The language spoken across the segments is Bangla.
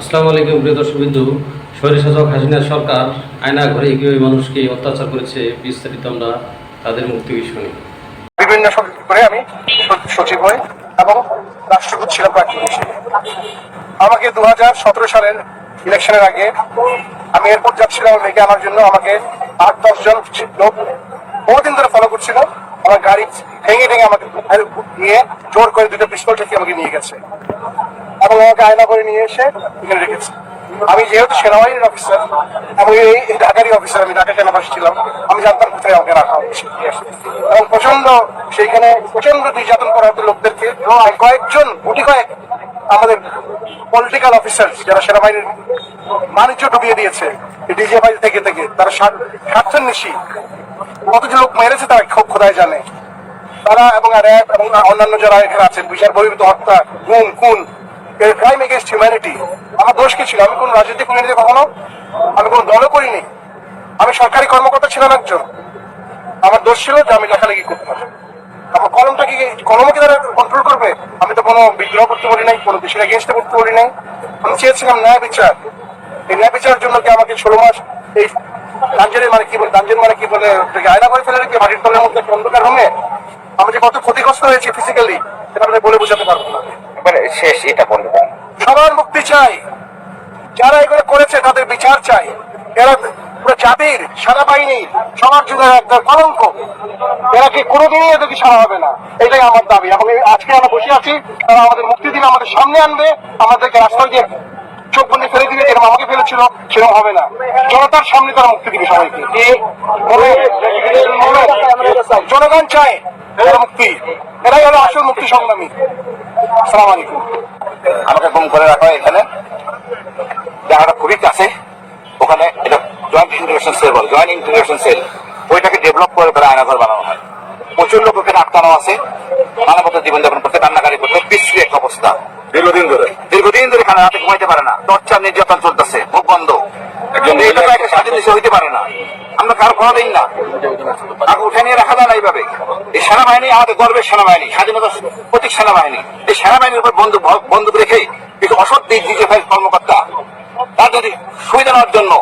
আসসালামু আলাইকুম, প্রিয় দর্শকবিন্দু। স্বৈরশাসক হাসিনা সরকার আয়না ঘরে কীভাবে মানুষকে অত্যাচার করেছে, বিস্তারিত আমরা তাদের মুক্তি শুনি বিভিন্ন করে আমি সচিব হই এবং রাষ্ট্রদূত ছিলাম প্রাক্তন আমাকে দু হাজার সতেরো সালের ইলেকশনের আগে আমি এয়ারপোর্ট যাচ্ছিলাম আমার আনার জন্য আমাকে আট, দশ জন লোক বহুদিন ধরে ফলো করছিল। আমার গাড়ি ভেঙে ভেঙে আমাকে নিয়ে জোর করে দুটো পিস্তল ঠেকে আমাকে নিয়ে গেছে। এবং আমাকে আয়না করে নিয়ে এসে এখানে রেখেছে। আমি যেহেতু সেনাবাহিনীর অফিসার এবং এই ঢাকারই অফিসার আমি ঢাকা কেন ছিলাম, আমি জানতাম কোথায় আমাকে রাখা হয়েছে এবং প্রচণ্ড সেইখানে প্রচণ্ড নির্যাতন করা হতো লোকদেরকে কয়েকজন, গুটি কয়েক আমাদের পলিটিক্যাল অফিসার যারা সেনাবাহিনীর বাণিজ্য ডুবিয়ে দিয়েছে ডিজিএফআই থেকে থেকে, তারা স্বার্থ- স্বার্থান্বেষী কত যে লোক মেরেছে তারা খুব খোদায় জানে। তারা এবং র্যাব এবং অন্যান্য যারা এখানে আছেন বিচার বহির্ভূত হত্যা, গুম, খুন ক্রাইম এগেনস্ট হিউম্যানিটি আমার দোষ কি ছিল? আমি কোন রাজনৈতিক কমিউনিটি কখনো, আমি কোনো দলও করিনি। আমি সরকারি কর্মকর্তা ছিলাম একজন। আমার দোষ ছিল যে আমি লেখালেখি করতাম আমার কলমটা কি কলমকে তারা কন্ট্রোল করবে? আমি তো কোনো বিদ্রোহ করতে বলি নাই, কোনো দেশের এগেনস্টে করতে বলি নাই। আমি চেয়েছিলাম ন্যায় বিচার। এই ন্যায় বিচারের জন্য কি আমাকে ষোলো মাস এই দাঞ্জের মানে কি বলে, দাঞ্জের মানে কি বলে আয়না করে ফেলে রেখে মাটির তলের মধ্যে একটা অন্ধকার রুমে আমি যে কত ক্ষতিগ্রস্ত হয়েছি ফিজিক্যালি সেটা আপনাকে বলে বোঝাতে পারব না। এবারে শেষ এটা বলে দেন সবার মুক্তি চাই। যারা এগুলো করেছে, তাদের বিচার চাই। এরা পুরো জাতির, সারা সেনাবাহিনী সবার জন্য একদম কলঙ্ক। এরা কি কোনোদিনই এদেরকে সারা হবে না? এটাই আমার দাবি। এবং আজকে আমরা বসে আছি, তারা আমাদের মুক্তি দিন আমাদের সামনে আনবে, আমাদেরকে রাস্তায় দিয়ে চোখ বন্ধে যেরকম আমাকে ফেলেছিল সেরকম হবে না। জনতার সামনে তারা মুক্তি দিবে সবাইকে। জনগণ চায় এরা মুক্তি। এরাই হলো আসল মুক্তি সংগ্রামী। আসসালামু আলাইকুম। আমাকে করে রাখা এখানে। জায়গাটা খুবই কাছে। ওখানে এটা জয়েন্ট ইন্টিগ্রেশন সেল বলে জয়েন্ট ইন্টিগ্রেশন সেল ওইটাকে ডেভেলপ করে করে আয়নাঘর বানানো হয়। প্রচুর লোক ওখানে আটকানো আছে। মানবতার জীবন যাপন করতে কান্নাকারি করতে বিশ্রী এক অবস্থা। দীর্ঘদিন ধরে। দীর্ঘদিন ধরে এখানে রাতে ঘুমাইতে পারে না। টর্চার নির্যাতন চলতেছে মুখ বন্ধ। এটা তো একটা স্বাধীন দেশে হইতে পারে না। আমরা কারও না। তাকে উঠে নিয়ে রাখা যায় না এইভাবে। এই সেনাবাহিনী আমাদের গর্বের সেনাবাহিনী স্বাধীনতার প্রতীক সেনাবাহিনী। এই সেনাবাহিনীর উপর বন্দুক বন্দুক রেখে কিছু অসৎ দিক দিকে কর্মকর্তা। তার যদি সুবিধা নেওয়ার জন্য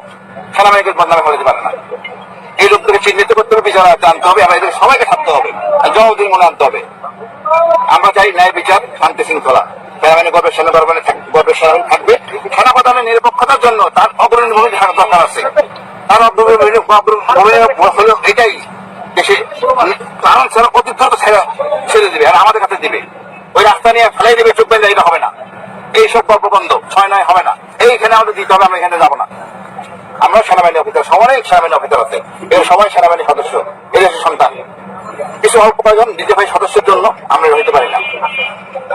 সেনাবাহিনীকে বদনামে করে দিতে পারে না। এই লোকদেরকে চিহ্নিত করতে হবে বিচার জানতে হবে এবং এদের সবাইকে থাকতে হবে। আর জবাবদিহি মনে আনতে হবে। আমরা চাই ন্যায় বিচার শান্তি শৃঙ্খলা। সেনাবাহিনী গর্বের সেনা গর্বের গর্বের সেনাবাহিনী থাকবে। সেনা প্রধানের নিরপেক্ষতার জন্য তার অগ্রণী ভূমিকা দরকার আছে। তার অগ্রণী এটাই আমরা এখানে যাব না। আমরা অফিসার সবাই অফিসার আছে। সবাই সদস্য সন্তান। কিছু অল্প কয়েকজন ডিজিভাই সদস্যের জন্য আমরা হইতে পারি না।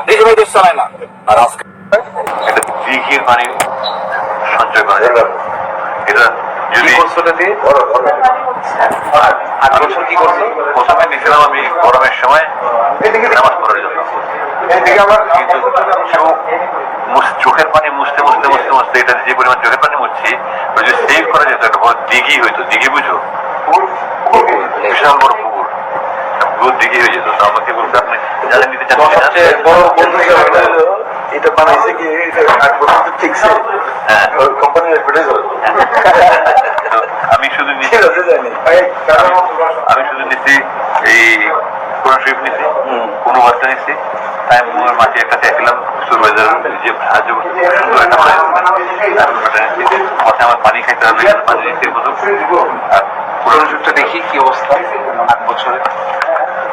ডিজিভাই দেশ চালায় না। আর পানি সঞ্চয় করা যায়। এটা যদি আট বছর কি করছ? প্রথমে নিয়েছিলাম আমি গরমের সময়। নামাজ পড়ার জন্য। কিন্তু চোখ চোখের পানি মুছতে মুছতে মুছতে মুছতে এটা যে পরিমাণ চোখের পানি মুছছি ওই যে সেভ করা যেত একটা বড় দিঘি হইতো। দিঘি বুঝো? বিশাল বড় পুকুর। পুকুর দিঘি হয়ে যেত। তো আমাকে বলতে আপনি যারা নিতে চান বড় বন্ধু এটা বানাইছে কি আট বছর তো ঠিকছে। কোম্পানির অ্যাডভার্টাইজার আমি শুধু ঠিক আছে জানি। আমি শুধু নিচ্ছি এই কোরআন শরীফ নিচ্ছি। কোনো বার্তা নিচ্ছি। টাইম মুভের মাঝে একটা দেখলাম সুরবাইজার যে সাহায্য করছে সুন্দর একটা প্রাইজ আমার পানি খাইতে হবে। পানি আর কোরআন শরীফটা দেখি কি অবস্থা। আট বছরে।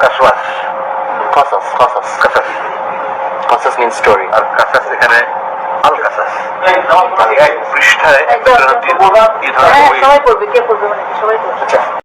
কাসওয়াস কাসাস কাসাস কাসাস কাসাস মিন স্টোরি আর কাসাস এখানে আল কাসাস এক পৃষ্ঠায় এই ধরনের হ্যাঁ বই। সবাই পড়বে কে পড়বে মানে সবাই পড়বে। আচ্ছা।